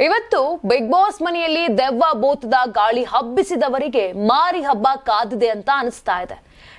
ಇವತ್ತು big boss ಮನೆಯಲ್ಲಿ ದೆವ್ವ ಭೂತದ ಗಾಳಿ ಹಬ್ಬಿಸಿದವರಿಗೆ ಮಾರಿ ಹಬ್ಬ ಕಾದಿದೆ ಅಂತ ಅನಿಸ್ತಾ ಇದೆ.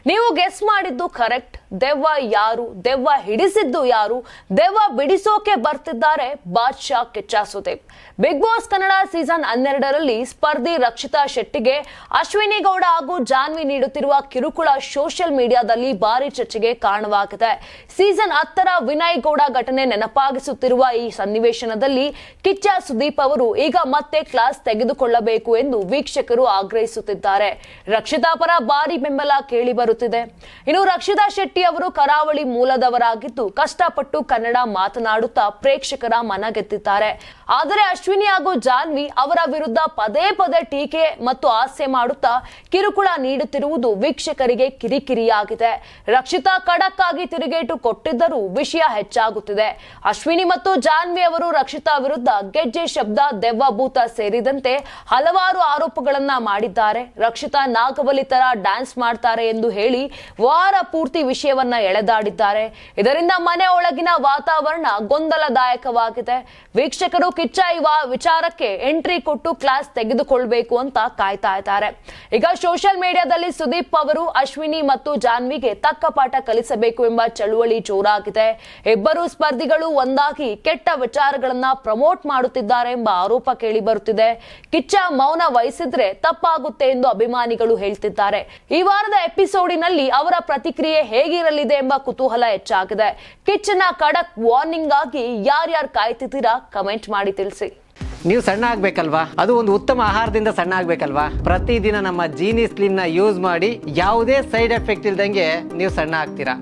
ನೀವು ಗೆಸ್ ಮಾಡಿದ್ದು ಕರೆಕ್ಟ್ ದೆವ್ವ ಯಾರು? ದೆವ್ವ ಹಿಡಿಸಿದ್ದು ಯಾರು? ದೆವ್ವ ಬಿಡಿಸೋಕೆ ಬರ್ತಿದ್ದಾರೆ Badshah Kichcha Sudeep Bigg Boss Kannada season ಹನ್ನೆರಡರಲ್ಲಿ ಸ್ಪರ್ಧಿ ರಕ್ಷಿತಾ ಶೆಟ್ಟಿಗೆ, ಅಶ್ವಿನಿ ಗೌಡ ಹಾಗೂ ಜಾನ್ವಿ ನೀಡುತ್ತಿರುವ ಕಿರುಕುಳ ಸೋಷಿಯಲ್ ಮೀಡಿಯಾದಲ್ಲಿ ಭಾರಿ ಚರ್ಚೆಗೆ ಕಾರಣವಾಗಿದೆ. ಸೀಸನ್ ಹತ್ತರ ವಿನಯ್ ಗೌಡ ಘಟನೆ ನೆನಪಾಗಿಸುತ್ತಿರುವ ಈ ಸನ್ನಿವೇಶನದಲ್ಲಿ ಕಿಚ್ಚ ಸುದೀಪ್ ಅವರು ಈಗ ಮತ್ತೆ ಕ್ಲಾಸ್ ತೆಗೆದುಕೊಳ್ಳಬೇಕು ಎಂದು ವೀಕ್ಷಕರು ಆಗ್ರಹಿಸುತ್ತಿದ್ದಾರೆ. ರಕ್ಷಿತಾ ಪರ ಭಾರಿ ಬೆಂಬಲ ಕೇಳಿ ಬರುತ್ತಿದೆ. ಇನ್ನು ರಕ್ಷಿತಾ ಶೆಟ್ಟಿ ಅವರು ಕರಾವಳಿ ಮೂಲದವರಾಗಿದ್ದು ಕಷ್ಟಪಟ್ಟು ಕನ್ನಡ ಮಾತನಾಡುತ್ತಾ ಪ್ರೇಕ್ಷಕರ ಮನ ಗೆದ್ದಿದ್ದಾರೆ ಆದರೆ ಅಶ್ವಿನಿ ಹಾಗೂ ಜಾನ್ವಿ ಅವರ ವಿರುದ್ಧ ಪದೇ ಪದೇ ಟೀಕೆ ಮತ್ತು ಹಾಸ್ಯ ಮಾಡುತ್ತಾ ಕಿರುಕುಳ ನೀಡುತ್ತಿರುವುದು ವೀಕ್ಷಕರಿಗೆ ಕಿರಿಕಿರಿಯಾಗಿದೆ. ರಕ್ಷಿತಾ ಖಡಕ್ ತಿರುಗೇಟು ಕೊಟ್ಟಿದ್ದರೂ ವಿಷಯ ಹೆಚ್ಚಾಗುತ್ತಿದೆ. ಅಶ್ವಿನಿ ಮತ್ತು ಜಾನ್ವಿ ಅವರು ರಕ್ಷಿತಾ ವಿರುದ್ಧ ಗೆಜ್ಜೆ ಶಬ್ದ ದೆವ್ವ ಭೂತ ಸೇರಿದಂತೆ ಹಲವಾರು ಆರೋಪಗಳನ್ನ ಮಾಡಿದ್ದಾರೆ. ರಕ್ಷಿತಾ ನಾಗಬಲಿ ತರ ಡ್ಯಾನ್ಸ್ ಮಾಡ್ತಾರೆ ಎಂದು ಹೇಳಿ ವಾರ ಪೂರ್ತಿ ವಿಷಯವನ್ನ ಎಳೆದಾಡಿದ್ದಾರೆ. ಇದರಿಂದ ಮನೆ ಒಳಗಿನ ವಾತಾವರಣ ಗೊಂದಲದಾಯಕವಾಗಿದೆ. ವೀಕ್ಷಕರು ಕಿಚ್ಚ ಇವ ವಿಚಾರಕ್ಕೆ ಎಂಟ್ರಿ ಕೊಟ್ಟು ಕ್ಲಾಸ್ ತೆಗೆದುಕೊಳ್ಬೇಕು ಅಂತ ಕಾಯ್ತಾ ಇದ್ದಾರೆ. ಈಗ ಸೋಷಿಯಲ್ ಮೀಡಿಯಾದಲ್ಲಿ ಸುದೀಪ್ ಅವರು, ಅಶ್ವಿನಿ ಮತ್ತು ಜಾನ್ವಿಗೆ ತಕ್ಕ ಪಾಠ ಕಲಿಸಬೇಕು ಎಂಬ ಚಳುವಳಿ ಜೋರಾಗಿದೆ. ಇಬ್ಬರು ಸ್ಪರ್ಧಿಗಳು ಒಂದಾಗಿ ಕೆಟ್ಟ ವಿಚಾರಗಳನ್ನ ಪ್ರಮೋಟ್ ಮಾಡುತ್ತಿದ್ದಾರೆ ಎಂಬ ಆರೋಪ ಕೇಳಿ ಬರುತ್ತಿದೆ ಕಿಚ್ಚ ಮೌನ ವಹಿಸಿದ್ರೆ ತಪ್ಪಾಗುತ್ತೆ ಎಂದು ಅಭಿಮಾನಿಗಳು ಹೇಳ್ತಿದ್ದಾರೆ. ಈ ವಾರದ ಎಪಿಸೋಡಿನಲ್ಲಿ ಅವರ ಪ್ರತಿಕ್ರಿಯೆ ಹೇಗಿರಲಿದೆ ಎಂಬ ಕುತೂಹಲ ಹೆಚ್ಚಾಗಿದೆ. ಕಿಚ್ಚನ ಕಡಕ್ ವಾರ್ನಿಂಗ್ ಆಗಿ ಯಾರ್ಯಾರು ಕಾಯ್ತಿದ್ದೀರಾ ಕಮೆಂಟ್ ಮಾಡಿ ತಿಳಿಸಿ. ನೀವು ಸಣ್ಣ ಆಗ್ಬೇಕಲ್ವಾ? ಅದು ಒಂದು ಉತ್ತಮ ಆಹಾರದಿಂದ ಸಣ್ಣ ಆಗ್ಬೇಕಲ್ವಾ? ಪ್ರತಿದಿನ ನಮ್ಮ ಜೀನಿ ಸ್ಲಿಮ್ನ ಯೂಸ್ ಮಾಡಿ ಯಾವುದೇ ಸೈಡ್ ಎಫೆಕ್ಟ್ ಇಲ್ದಂಗೆ ನೀವು ಸಣ್ಣ ಆಗ್ತೀರಾ?